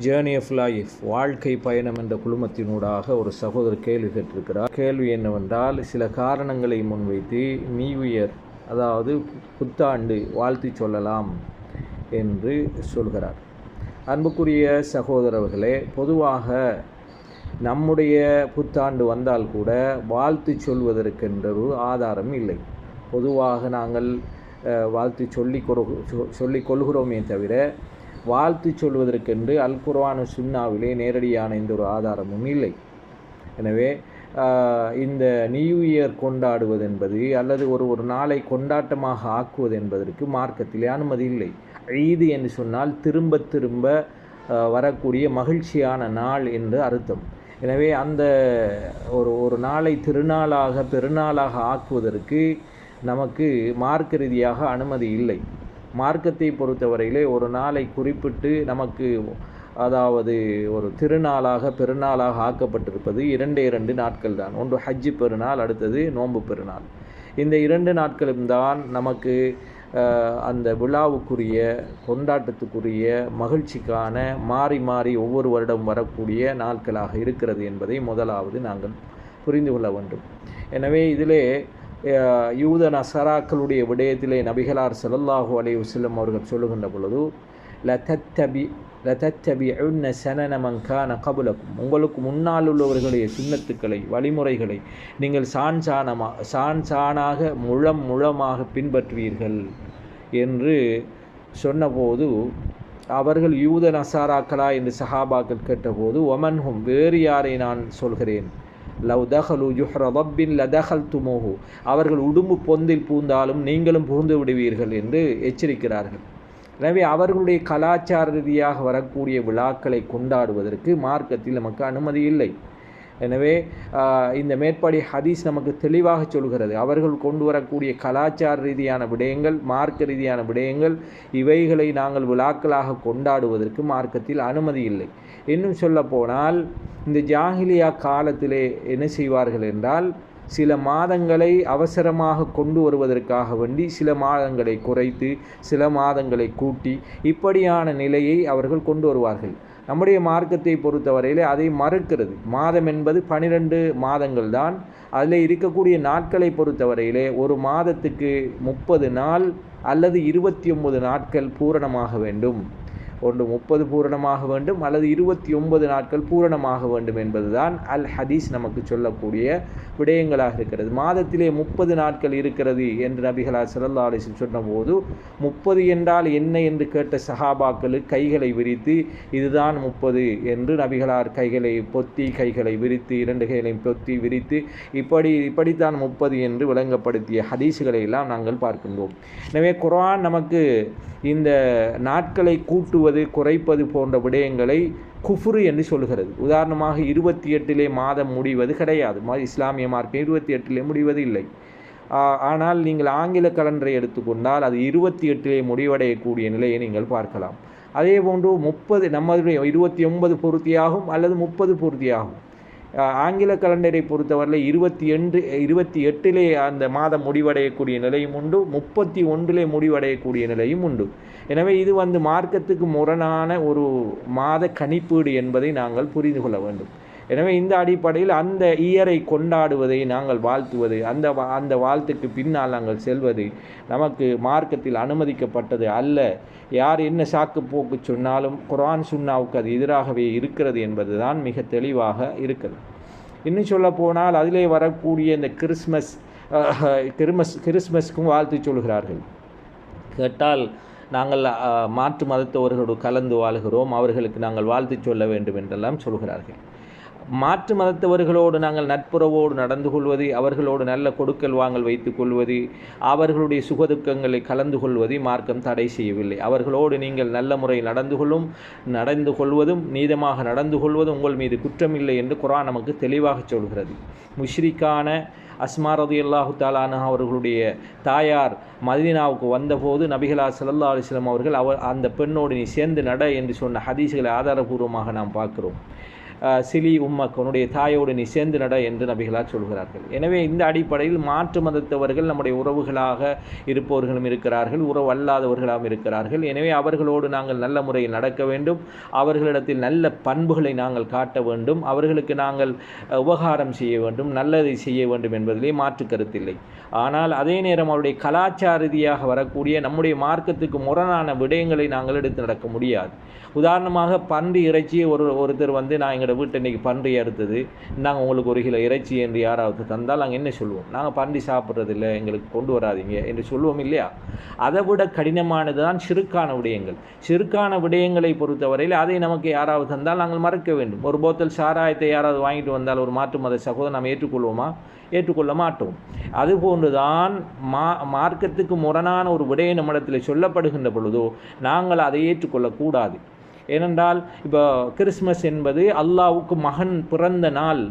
Journey of life வாழ்க்கை பயணம் என்ற குழுமத்தினூடாக ஒரு சகோதரர் கேள்வி கேட்டிருக்கிறார். கேள்வி என்னவென்றால் சில காரணங்களை முன்வைத்து நியூ இயர் அதாவது புத்தாண்டு வாழ்த்து சொல்லலாம் என்று சொல்கிறார். அன்புக்குரிய சகோதரர்களே பொதுவாக நம்முடைய புத்தாண்டு வந்தால் கூட வாழ்த்து சொல்வதற்கென்ற ஒரு ஆதாரம் இல்லை. பொதுவாக நாங்கள் வாழ்த்து சொல்லி சொல்லிக் கொள்கிறோமே தவிர வாழ்த்து சொல்வதற்கென்று அல் குர்ஆன் சுன்னாவிலே நேரடியான எந்த ஒரு ஆதாரமும் இல்லை. எனவே இந்த நியூ இயர் கொண்டாடுவது என்பது அல்லது ஒரு ஒரு நாளை கொண்டாட்டமாக ஆக்குவது என்பதற்கு மார்க்கத்திலே அனுமதி இல்லை. ஈது என்று சொன்னால் திரும்ப திரும்ப வரக்கூடிய மகிழ்ச்சியான நாள் என்று அர்த்தம். எனவே அந்த ஒரு ஒரு நாளை திருநாளாக பெருநாளாக ஆக்குவதற்கு நமக்கு மார்க்க ரீதியாக அனுமதி இல்லை. மார்க்கத்தை பொறுத்தவரையிலே ஒரு நாளை குறிப்பிட்டு நமக்கு அதாவது ஒரு திருநாளாக பெருநாளாக ஆக்கப்பட்டிருப்பது இரண்டே இரண்டு நாட்கள் தான். ஒன்று ஹஜ்ஜு பெருநாள் அடுத்தது நோன்பு பெருநாள். இந்த இரண்டு நாட்களும் தான் நமக்கு அந்த விழாவுக்குரிய கொண்டாட்டத்துக்குரிய மகிழ்ச்சிக்கான மாறி மாறி ஒவ்வொரு வருடம் வரக்கூடிய நாட்களாக இருக்கிறது என்பதை முதலாவது நாங்கள் புரிந்து கொள்ள வேண்டும். எனவே இதிலே யூத நசராக்களுடைய விடயத்திலே நபிகளார் செல்லல்லாஹு அலைஹி செல்லும் அவர்கள் சொல்லுகின்ற பொழுது லதத்தபி லதத்தபி சனன மன் கபுலக்கும் உங்களுக்கு முன்னால் உள்ளவர்களுடைய சுண்ணத்துக்களை வழிமுறைகளை நீங்கள் சான் சாணமா சான் சாணாக முழம் முழமாக பின்பற்றுவீர்கள் என்று சொன்னபோது அவர்கள் யூத நசாராக்களா என்று சஹாபாக்கள் கேட்டபோது ஒமன்ஹும் வேறு யாரை நான் சொல்கிறேன்? லவ் தஹலு யுஹ்ர ரப்பின் லதஹல் துமோஹு அவர்கள் உடும்பு பொந்தில் பூந்தாலும் நீங்களும் புகுந்து விடுவீர்கள் என்று எச்சரிக்கிறார்கள். எனவே அவர்களுடைய கலாச்சார ரீதியாக வரக்கூடிய விழாக்களை கொண்டாடுவதற்கு மார்க்கத்தில் நமக்கு அனுமதி இல்லை. எனவே இந்த மேற்படி ஹதீஸ் நமக்கு தெளிவாக சொல்கிறது. அவர்கள் கொண்டு வரக்கூடிய கலாச்சார ரீதியான விடயங்கள் மார்க்க ரீதியான விடயங்கள் இவைகளை நாங்கள் விழாக்களாக கொண்டாடுவதற்கு மார்க்கத்தில் அனுமதி இல்லை. இன்னும் சொல்ல போனால் இந்த ஜாகிலியா காலத்திலே என்ன செய்வார்கள் என்றால் சில மாதங்களை அவசரமாக கொண்டு வருவதற்காக வேண்டி சில மாதங்களை குறைத்து சில மாதங்களை கூட்டி இப்படியான நிலையை அவர்கள் கொண்டு வருவார்கள். நம்முடைய மார்க்கத்தை பொறுத்தவரையிலே அதை மறுக்கிறது. மாதம் என்பது பனிரெண்டு மாதங்கள் தான் அதில் இருக்கக்கூடிய நாட்களை பொறுத்தவரையிலே ஒரு மாதத்துக்கு முப்பது நாள் அல்லது இருபத்தி ஒன்பது நாட்கள் பூரணமாக வேண்டும். ஒன்று முப்பது பூரணமாக வேண்டும் அல்லது இருபத்தி ஒன்பது நாட்கள் பூரணமாக வேண்டும் என்பதுதான் அல் ஹதீஸ் நமக்கு சொல்லக்கூடிய விடயங்களாக இருக்கிறது. மாதத்திலே முப்பது நாட்கள் இருக்கிறது என்று நபிகளார் ஸல்லல்லாஹு அலைஹி சொன்னபோது முப்பது என்றால் என்ன என்று கேட்ட சஹாபாக்கள் கைகளை விரித்து இதுதான் முப்பது என்று நபிகளார் கைகளை பொத்தி கைகளை விரித்து இரண்டு கைகளையும் பொத்தி விரித்து இப்படி இப்படித்தான் முப்பது என்று விளங்கப்படுத்திய ஹதீஸுகளை எல்லாம் நாங்கள் பார்க்கின்றோம். எனவே குரான் நமக்கு இந்த நாட்களை கூட்டுவது குறைப்பது போன்ற விடயங்களை குஃப்ரு என்று சொல்கிறது உதாரணமாக இருபத்தி எட்டிலே மாதம் முடிவது கிடையாது. இஸ்லாமிய மார்க்கம் இருபத்தி எட்டிலே முடிவது இல்லை. ஆனால் நீங்கள் ஆங்கில கலண்டரை எடுத்துக்கொண்டால் அது இருபத்தி எட்டிலே முடிவடையக்கூடிய நிலையை நீங்கள் பார்க்கலாம். அதே போன்று முப்பது நம்மளுடைய இருபத்தி ஒன்பது பூர்த்தியாகும் அல்லது முப்பது பூர்த்தியாகும். ஆங்கில கலண்டரை பொறுத்தவரையில் இருபத்தி எண்டு இருபத்தி எட்டிலே அந்த மாதம் முடிவடையக்கூடிய நிலையும் உண்டு. முப்பத்தி ஒன்றிலே முடிவடையக்கூடிய நிலையும் உண்டு. எனவே இது வந்து மார்க்கத்துக்கு முரணான ஒரு மாத கணிப்பீடு என்பதை நாங்கள் புரிந்து கொள்ள வேண்டும். எனவே இந்த அடிப்படையில் அந்த இயரை கொண்டாடுவதை நாங்கள் வாழ்த்துவது அந்த வா- அந்த வாழ்த்துக்கு பின்னால் நாங்கள் செல்வது நமக்கு மார்க்கத்தில் அனுமதிக்கப்பட்டது அல்ல. யார் என்ன சாக்கு போக்கு சொன்னாலும் குரான் சுன்னாவுக்கு அது எதிராகவே இருக்கிறது என்பதுதான் மிக தெளிவாக இருக்கிறது. இன்னும் சொல்ல போனால் அதிலே வரக்கூடிய இந்த கிறிஸ்மஸ் கிறிமஸ் கிறிஸ்மஸ்க்கும் வாழ்த்து சொல்கிறார்கள். கேட்டால் நாங்கள் மாற்று மதத்தவர்களோடு கலந்து வாழ்கிறோம் அவர்களுக்கு நாங்கள் வாழ்த்து சொல்ல வேண்டும் என்றெல்லாம் சொல்கிறார்கள். மாற்று மதத்தவர்களோடு நாங்கள் நட்புறவோடு நடந்து கொள்வது அவர்களோடு நல்ல கொடுக்கல் வாங்கல் வைத்துக் கொள்வது அவர்களுடைய சுகதுக்கங்களை கலந்து கொள்வதை மார்க்கம் தடை செய்யவில்லை. அவர்களோடு நீங்கள் நல்ல முறையில் நடந்து கொள்ளும் நடந்து கொள்வதும் நீதமாக நடந்து கொள்வதும் உங்கள் மீது குற்றமில்லை என்று குரான் நமக்கு தெளிவாக சொல்கிறது. முஷ்ரிக்கான அஸ்மாரது அல்லாஹு தாலான அவர்களுடைய தாயார் மதீனாவுக்கு வந்தபோது நபிகளா சல்லா அலிஸ்லாம் அவர்கள் அவர் அந்த பெண்ணோடு நீ சேர்ந்து நட என்று சொன்ன ஹதீஸ்களை ஆதாரபூர்வமாக நாம் பார்க்கிறோம். சிலி உம்மக் உன்னுடைய தாயோடு நீ சேர்ந்து நட என்று நபிகளார் சொல்கிறார்கள். எனவே இந்த அடிப்படையில் மாற்று மதத்தவர்கள் நம்முடைய உறவுகளாக இருப்பவர்களும் இருக்கிறார்கள் உறவு அல்லாதவர்களாகவும் இருக்கிறார்கள். எனவே அவர்களோடு நாங்கள் நல்ல முறையில் நடக்க வேண்டும். அவர்களிடத்தில் நல்ல பண்புகளை நாங்கள் காட்ட வேண்டும். அவர்களுக்கு நாங்கள் உபகாரம் செய்ய வேண்டும் நல்லதை செய்ய வேண்டும் என்பதிலே மாற்று கருத்தில்லை. ஆனால் அதே நேரம் அவருடைய கலாச்சார ரீதியாக வரக்கூடிய நம்முடைய மார்க்கத்துக்கு முரணான விடயங்களை நாங்கள் எடுத்து நடக்க முடியாது. உதாரணமாக பன்றி இறைச்சியை ஒரு ஒருத்தர் வந்து நான் எங்களோட வீட்டை இன்றைக்கி பன்றி அறுத்தது. நாங்கள் உங்களுக்கு ஒரு கிலோ இறைச்சி என்று யாராவது தந்தால் நாங்கள் என்ன சொல்லுவோம்? நாங்கள் பன்றி சாப்பிட்றதில்ல எங்களுக்கு கொண்டு வராதீங்க என்று சொல்லுவோம் இல்லையா? அதை விட கடினமானது தான் சிறுக்கான விடயங்கள். சிறுக்கான விடயங்களை பொறுத்தவரையில் அதை நமக்கு யாராவது தந்தால் நாங்கள் மறக்க வேண்டும். ஒரு போத்தல் சாராயத்தை யாராவது வாங்கிட்டு வந்தால் ஒரு மாற்று மத சகோதரன் நாம் ஏற்றுக்கொள்வோமா? ஏற்றுக்கொள்ள மாட்டோம். அதுபோன்றுதான் மா மார்க்கத்துக்கு முரணான ஒரு விடய நம்மிடத்தில் சொல்லப்படுகின்ற பொழுதோ நாங்கள் அதை ஏற்றுக்கொள்ளக்கூடாது. ஏனென்றால் இப்போ கிறிஸ்மஸ் என்பது அல்லாவுக்கு மகன் பிறந்த நாள்.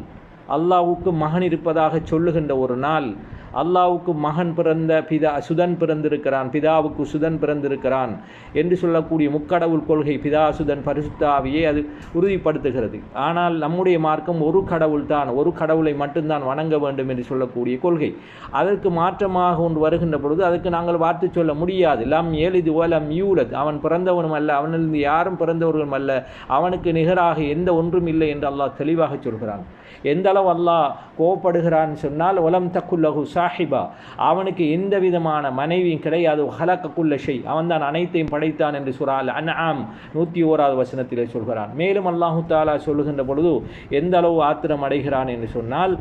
அல்லாவுக்கு மகன் இருப்பதாக சொல்லுகின்ற ஒரு நாள். அல்லாவுக்கு மகன் பிறந்த பிதா சுதன் பிறந்திருக்கிறான் பிதாவுக்கு சுதன் பிறந்திருக்கிறான் என்று சொல்லக்கூடிய முக்கடவுள் கொள்கை பிதா சுதன் பரிசுத்தாவியே அது உறுதிப்படுத்துகிறது. ஆனால் நம்முடைய மார்க்கம் ஒரு கடவுள் தான் ஒரு கடவுளை மட்டும்தான் வணங்க வேண்டும் என்று சொல்லக்கூடிய கொள்கை. அதற்கு மாற்றமாக ஒன்று வருகின்ற பொழுது அதுக்கு நாங்கள் வார்த்தை சொல்ல முடியாது. லம் ஏலிது ஓலம் யூலத். அவன் பிறந்தவனும் அல்ல அவனிலிருந்து யாரும் பிறந்தவர்களும் அல்ல அவனுக்கு நிகராக எந்த ஒன்றும் இல்லை என்று அல்லாஹ் தெளிவாக சொல்கிறான். எந்த அளவு அல்லாஹ் கோவப்படுகிறான்னு சொன்னால் ஒலம் தக்குல்லகு சாஹிபா. அவனுக்கு எந்த விதமான மனைவியும் கிடையாது. ஹலக்கக்குள்ள ஷெய் அவன் தான் அனைத்தையும் படைத்தான் என்று சுறால் அன்ஆம் நூற்றி ஓராவது வசனத்திலே சொல்கிறான். மேலும் அல்லாஹு தாலா சொல்லுகின்ற பொழுது எந்த அளவு ஆத்திரம் அடைகிறான்? என்று சொன்னால்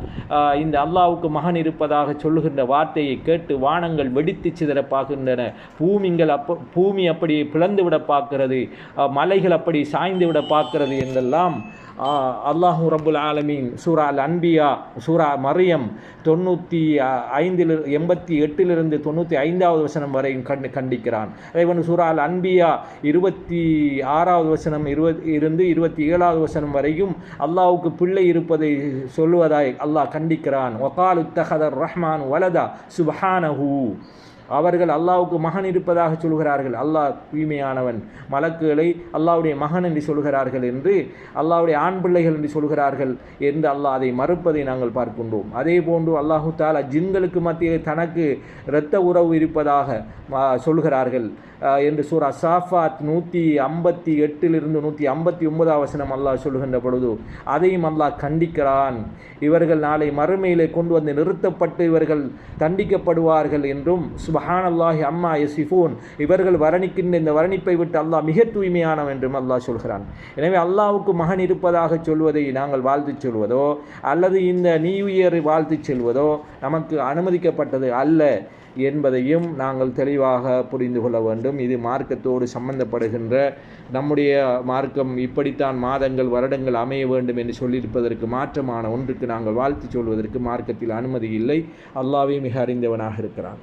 இந்த அல்லாவுக்கு மகன் இருப்பதாக சொல்லுகின்ற வார்த்தையை கேட்டு வானங்கள் வெடித்து சிதற பார்க்கின்றன பூமிங்கள் அப்ப பூமி அப்படியே பிளந்து விட பார்க்கிறது மலைகள் அப்படி சாய்ந்து விட பார்க்கிறது என்றெல்லாம் அல்லாஹூ ரபுல் ஆலமீன். சூரா அல் அன்பியா சூரா மரியம் தொண்ணூற்றி ஐந்தில் எண்பத்தி எட்டிலிருந்து தொண்ணூற்றி ஐந்தாவது வசனம் வரை கண் கண்டிக்கிறான். இறைவன் சூரா அல் அன்பியா இருபத்தி ஆறாவது வசனம் இருபத் இருந்து இருபத்தி ஏழாவது வசனம் வரையும் அல்லாவுக்கு பிள்ளை இருப்பதை சொல்லுவதாய் அல்லாஹ் கண்டிக்கிறான். ஒகாலு தஹதர் ரஹ்மான் வலதா சுபஹானஹூ. அவர்கள் அல்லாவுக்கு மகன் இருப்பதாக சொல்கிறார்கள். அல்லாஹ் தூய்மையானவன் மலக்குகளை அல்லாஹ்வுடைய மகன் என்று சொல்கிறார்கள் என்று அல்லாவுடைய ஆண் பிள்ளைகள் என்று சொல்கிறார்கள் என்று அல்லாஹ் அதை மறுப்பதை நாங்கள் பார்க்கின்றோம். அதே போன்று அல்லாஹு தாலா ஜின்களுக்கு மத்தியில் தனக்கு இரத்த உறவு இருப்பதாக சொல்கிறார்கள். என்று சூரா சாஃபாத் நூற்றி ஐம்பத்தி எட்டிலிருந்து நூற்றி ஐம்பத்தி ஒன்பதாம் வசனம் அல்லாஹ் சொல்லுகின்ற பொழுது அதையும் அல்லாஹ் கண்டிக்கிறான். இவர்கள் நாளை மறுமையிலே கொண்டு வந்து நிறுத்தப்பட்டு இவர்கள் தண்டிக்கப்படுவார்கள் என்றும் சுபஹான் அல்லாஹி அம்மா யசிஃபூன். இவர்கள் வர்ணிக்கின்ற இந்த வர்ணிப்பை விட்டு அல்லாஹ் மிக தூய்மையானவன் என்றும் அல்லாஹ் சொல்கிறான். எனவே அல்லாவுக்கு மகன் இருப்பதாக சொல்வதை நாங்கள் வாழ்த்துச் சொல்வதோ அல்லது இந்த நியூ இயர் வாழ்த்துச் செல்வதோ நமக்கு அனுமதிக்கப்பட்டது அல்ல என்பதையும் நாங்கள் தெளிவாக புரிந்து கொள்ள வேண்டும். இது மார்க்கத்தோடு சம்பந்தப்படுகின்ற நம்முடைய மார்க்கம் இப்படித்தான் மாதங்கள் வருடங்கள் அமைய வேண்டும் என்று சொல்லியிருப்பதற்கு மாற்றமான ஒன்றுக்கு நாங்கள் வாழ்த்து சொல்வதற்கு மார்க்கத்தில் அனுமதி இல்லை. அல்லாவே மிக அறிந்தவனாக இருக்கிறான்.